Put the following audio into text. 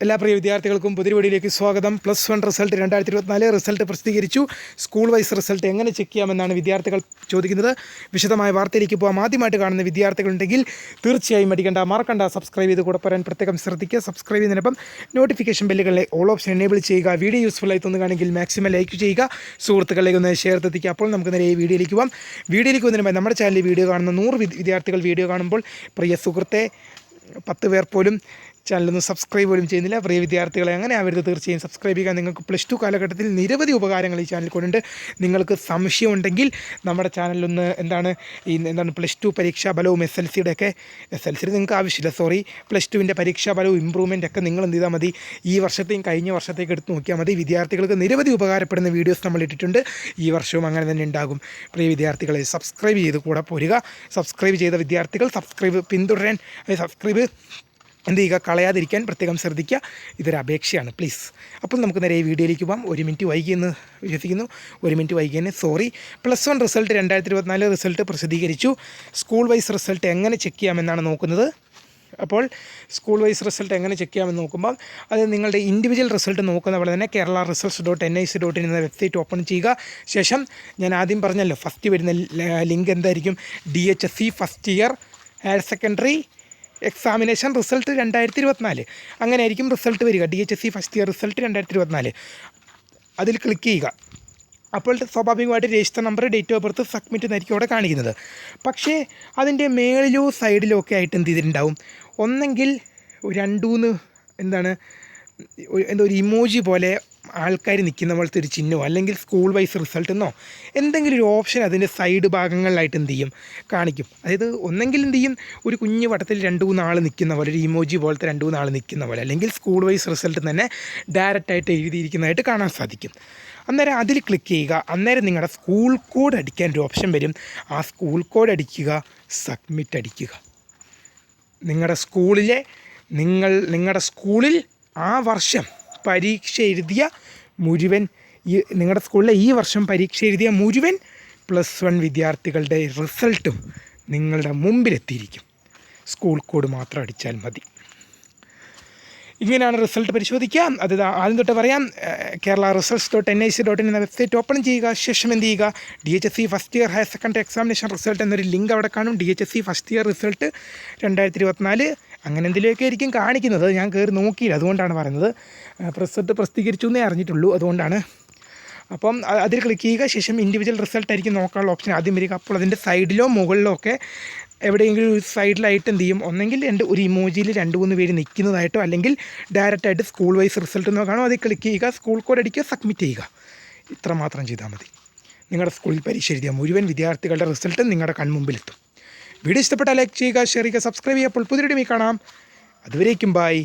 എല്ലാ പ്രിയ വിദ്യാർത്ഥികൾക്കും പുതിയ വീഡിയോയിലേക്ക് സ്വാഗതം. പ്ലസ് വൺ റിസൾട്ട് രണ്ടായിരത്തി ഇരുപത്തിനാല് റിസൾട്ട് പ്രസിദ്ധീകരിച്ചു. സ്കൂൾ വൈസ് റിസൾട്ട് എങ്ങനെ ചെക്ക് ചെയ്യാമെന്നാണ് വിദ്യാർത്ഥികൾ ചോദിക്കുന്നത്. വിശദമായ വാർത്തയിലേക്ക് പോകാം ആദ്യമായിട്ട് കാണുന്ന വിദ്യാർത്ഥികളുണ്ടെങ്കിൽ തീർച്ചയായും മടിക്കേണ്ട മറക്കണ്ട. സബ്സ്ക്രൈബ് ചെയ്ത് കൂടെ പറയാൻ പ്രത്യേകം ശ്രദ്ധിക്കുക. സബ്സ്ക്രൈബ് ചെയ്യുന്നതിനൊപ്പം നോട്ടിഫിക്കേഷൻ ബെല്ലുകളിലെ ഓൾ ഓപ്ഷൻ എനേബിൾ ചെയ്യുക. വീഡിയോ യൂസ്ഫുൾ ആയി തോന്നുകയാണെങ്കിൽ മാക്സിമം ലൈക്ക് ചെയ്യുക. സുഹൃത്തുക്കളിലേക്ക് ഒന്ന് ഷെയർ എത്തിക്കുക. അപ്പോൾ നമുക്ക് നേരെ ഈ വീഡിയോയിലേക്ക് പോകാം വീഡിയോയിലേക്ക് വന്നതിന് മുമ്പ് നമ്മുടെ ചാനലിൽ വീഡിയോ കാണുന്ന നൂറ് വിദ്യ- വിദ്യാർത്ഥികൾ വീഡിയോ കാണുമ്പോൾ പ്രിയ സുഹൃത്തെ പത്ത് പേർ പോലും ചാനലൊന്നും സബ്സ്ക്രൈബ് പോലും ചെയ്യുന്നില്ല. പ്രിയ വിദ്യാർത്ഥികളെ അങ്ങനെ ആവരുത്. തീർച്ചയായും സബ്സ്ക്രൈബ് ചെയ്യുക. നിങ്ങൾക്ക് പ്ലസ് ടു കാലഘട്ടത്തിൽ നിരവധി ഉപകാരങ്ങൾ ഈ ചാനൽ കൊണ്ടുണ്ട്. നിങ്ങൾക്ക് സംശയമുണ്ടെങ്കിൽ നമ്മുടെ ചാനലിലൊന്ന് എന്താണ് ഈ എന്താണ് പ്ലസ് ടു പരീക്ഷാ ഫലവും എസ് എൽ സിയുടെ ഒക്കെ എസ് എൽ സിയുടെ നിങ്ങൾക്ക് ആവശ്യമില്ല. സോറി പ്ലസ് ടുവിന്റെ പരീക്ഷാ ഫലവും ഇമ്പ്രൂവ്മെന്റ് ഒക്കെ നിങ്ങൾ എന്ത് ചെയ്താൽ മതി. ഈ വർഷത്തെയും കഴിഞ്ഞ വർഷത്തേക്ക് എടുത്ത് നോക്കിയാൽ മതി. വിദ്യാർത്ഥികൾക്ക് നിരവധി ഉപകാരപ്പെടുന്ന വീഡിയോസ് നമ്മൾ ഇട്ടിട്ടുണ്ട്. ഈ വർഷവും അങ്ങനെ തന്നെ ഉണ്ടാകും. പ്രിയ വിദ്യാർത്ഥികളെ സബ്സ്ക്രൈബ് ചെയ്ത് കൂടെ പോരുക. സബ്സ്ക്രൈബ് ചെയ്ത വിദ്യാർത്ഥികൾ സബ്സ്ക്രൈബ് പിന്തുടരാൻ സബ്സ്ക്രൈബ് എന്ത് ചെയ്യുക? കളയാതിരിക്കാൻ പ്രത്യേകം ശ്രദ്ധിക്കുക. ഇതൊരു അപേക്ഷയാണ്. പ്ലീസ് അപ്പോൾ നമുക്ക് നേരെ ഈ വീഡിയോയിലേക്ക് പോകാം ഒരു മിനിറ്റ് വൈകിയെന്ന് വിശ്വസിക്കുന്നു. ഒരു മിനിറ്റ് വൈകിയെന്ന് സോറി പ്ലസ് വൺ റിസൾട്ട് രണ്ടായിരത്തി ഇരുപത്തിനാല് റിസൾട്ട് പ്രസിദ്ധീകരിച്ചു. സ്കൂൾ വൈസ് റിസൾട്ട് എങ്ങനെ ചെക്ക് ചെയ്യാമെന്നാണ് നോക്കുന്നത്. അപ്പോൾ സ്കൂൾ വൈസ് റിസൾട്ട് എങ്ങനെ ചെക്ക് ചെയ്യാമെന്ന് നോക്കുമ്പോൾ അത് നിങ്ങളുടെ ഇൻഡിവിജ്വൽ റിസൾട്ട് നോക്കുന്ന പോലെ തന്നെ Kerala results dot N I C dot in എന്ന വെബ്സൈറ്റ് ഓപ്പൺ ചെയ്യുക. ശേഷം ഞാൻ ആദ്യം പറഞ്ഞല്ലോ ഫസ്റ്റ് വരുന്ന ലിങ്ക് എന്തായിരിക്കും? D H S C first year higher secondary examination result രണ്ടായിരത്തി ഇരുപത്തിനാല് അങ്ങനെ ആയിരിക്കും റിസൾട്ട് വരിക. D H S C first year result രണ്ടായിരത്തി ഇരുപത്തിനാല് അതിൽ ക്ലിക്ക് ചെയ്യുക. അപ്പോൾ സ്വാഭാവികമായിട്ട് register number date of birth submit എന്നായിരിക്കും അവിടെ കാണിക്കുന്നത്. പക്ഷേ അതിന്റെ മേളിലോ സൈഡിലോ ഒക്കെ ആയിട്ട് എന്ത് ചെയ്തിട്ടുണ്ടാവും? ഒന്നെങ്കിൽ രണ്ടൂന്ന് എന്താണ് എന്തോ ഒരു ഇമോജി പോലെ ആൾക്കാർ നിൽക്കുന്ന പോലത്തെ ഒരു ചിഹ്നമോ അല്ലെങ്കിൽ സ്കൂൾ വൈസ് റിസൾട്ട് എന്നോ എന്തെങ്കിലും ഒരു ഓപ്ഷൻ അതിന്റെ സൈഡ് ഭാഗങ്ങളിലായിട്ട് എന്ത് ചെയ്യും? കാണിക്കും. അതായത് ഒന്നെങ്കിൽ എന്ത് ചെയ്യും? ഒരു കുഞ്ഞു വട്ടത്തിൽ രണ്ട് മൂന്ന് ആൾ നിൽക്കുന്ന പോലെ ഒരു ഇമോജി പോലത്തെ രണ്ട് മൂന്ന് ആൾ നിൽക്കുന്ന പോലെ അല്ലെങ്കിൽ സ്കൂൾ വൈസ് റിസൾട്ട് തന്നെ ഡയറക്റ്റായിട്ട് എഴുതിയിരിക്കുന്നതായിട്ട് കാണാൻ സാധിക്കും. അന്നേരം അതിൽ ക്ലിക്ക് ചെയ്യുക. അന്നേരം നിങ്ങളുടെ സ്കൂൾ കോഡ് അടിക്കാൻ ഒരു ഓപ്ഷൻ വരും. ആ സ്കൂൾ കോഡ് അടിക്കുക സബ്മിറ്റ് അടിക്കുക. നിങ്ങളുടെ സ്കൂളിലെ നിങ്ങൾ നിങ്ങളുടെ സ്കൂളിൽ ആ വർഷം പരീക്ഷ എഴുതിയ മുഴുവൻ ഈ നിങ്ങളുടെ സ്കൂളിലെ ഈ വർഷം പരീക്ഷ എഴുതിയ മുഴുവൻ പ്ലസ് വൺ വിദ്യാർത്ഥികളുടെ റിസൾട്ടും നിങ്ങളുടെ മുമ്പിലെത്തിയിരിക്കും. സ്കൂൾ കോഡ് മാത്രം അടിച്ചാൽ മതി. ഇങ്ങനെയാണ് റിസൾട്ട് പരിശോധിക്കുക അത് ആദ്യം തൊട്ട് പറയാം. Kerala results dot N I C dot in എന്ന വെബ്സൈറ്റ് ഓപ്പൺ ചെയ്യുക. ശേഷം എന്ത് ചെയ്യുക? D H S C first year higher secondary examination result എന്നൊരു ലിങ്ക് അവിടെ കാണും. D H S C first year result രണ്ടായിരത്തി ഇരുപത്തിനാല് അങ്ങനെ എന്തെങ്കിലുമൊക്കെ ആയിരിക്കും കാണിക്കുന്നത് ഞാൻ കയറി നോക്കിയില്ല. അതുകൊണ്ടാണ് പറയുന്നത്. റിസൾട്ട് പ്രസിദ്ധീകരിച്ചു എന്നേ അറിഞ്ഞിട്ടുള്ളൂ. അതുകൊണ്ടാണ് അപ്പം അതിൽ ക്ലിക്ക് ചെയ്യുക. ശേഷം ഇൻഡിവിജ്വൽ റിസൾട്ട് ആയിരിക്കും നോക്കാനുള്ള ഓപ്ഷൻ ആദ്യം വരിക. അപ്പോൾ അതിന്റെ സൈഡിലോ മുകളിലോ ഒക്കെ എവിടെയെങ്കിലും ഒരു സൈഡിലായിട്ട് എന്ത് ചെയ്യും? ഒന്നെങ്കിൽ രണ്ട് ഒരു ഇമോജിയിൽ രണ്ട് മൂന്ന് പേര് നിൽക്കുന്നതായിട്ടോ അല്ലെങ്കിൽ ഡയറക്റ്റ് ആയിട്ട് സ്കൂൾ വൈസ് റിസൾട്ട് നോക്കാണോ അതിൽ ക്ലിക്ക് ചെയ്യുക. സ്കൂൾ കോഡ് അടിക്കുക സബ്മിറ്റ് ചെയ്യുക. ഇത്ര മാത്രം ചെയ്താൽ മതി. നിങ്ങളുടെ സ്കൂളിൽ പരീക്ഷ എഴുതിയ മുഴുവൻ വിദ്യാർത്ഥികളുടെ റിസൾട്ട് നിങ്ങളുടെ കൺമുമ്പിലെത്തും. വീഡിയോ ഇഷ്ടപ്പെട്ടാൽ ലൈക്ക് ചെയ്യുക ഷെയർ ചെയ്യുക സബ്സ്ക്രൈബ് ചെയ്യുക. അപ്പോൾ പുതിയ കാണാം. അതുവരേക്കും ബായ്